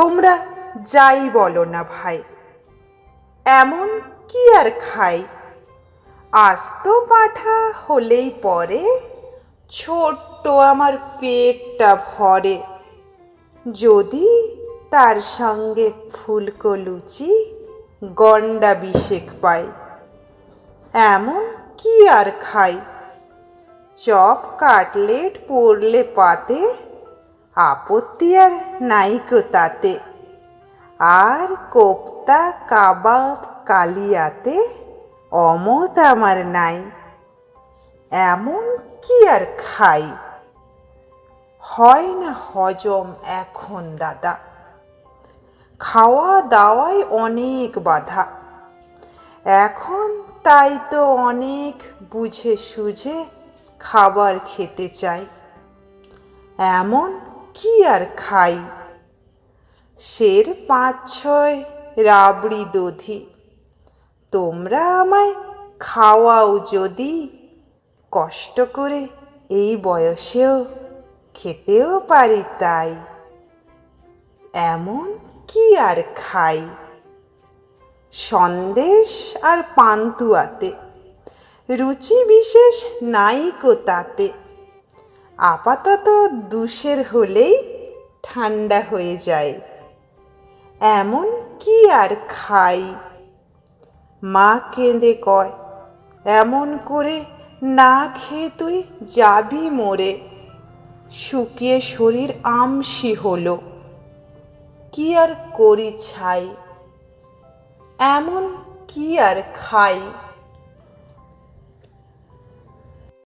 তোমরা যাই বলো না ভাই। এমন কি আর খাই? আস্ত পাঠা হলেই পরে, ছোট্ট আমার পেটটা ভরে। যদি তার সঙ্গে ফুলকো লুচি, গন্ডা পাই। এমন কি আর খাই? চপ, কাটলেট, পড়লে পাতে আপত্তি আর নাইকো তাতে। আর কোপ্তা কাবাব কালিয়াতে অমত আমার নাই। এমন কি আর খাই? হয় না হজম এখন, দাদা। খাওয়া দাওয়ায় অনেক বাধা। এখন তাই তো অনেক বুঝে সুঝে খাবার খেতে চাই। এমন আর খাই? শের পাঁচ ছয় রাবড়ি দধি। তোমরা আমায় খাওয়াও যদি। কষ্ট করে এই বয়সেও খেতেও পারি তাই। এমন কি আর খাই? সন্দেশ আর পান্তুয়াতে। রুচি বিশেষ নাইকো তাতে। আপাতত দুষের হলেই ঠান্ডা হয়ে যায়। এমন কি আর খাই? মা কেঁদে কয়, এমন করে না খেয়ে তুই যাবি মোরে। শুকিয়ে শরীর আমসি হলো। কি আর করি ছাই? এমন কি আর খাই?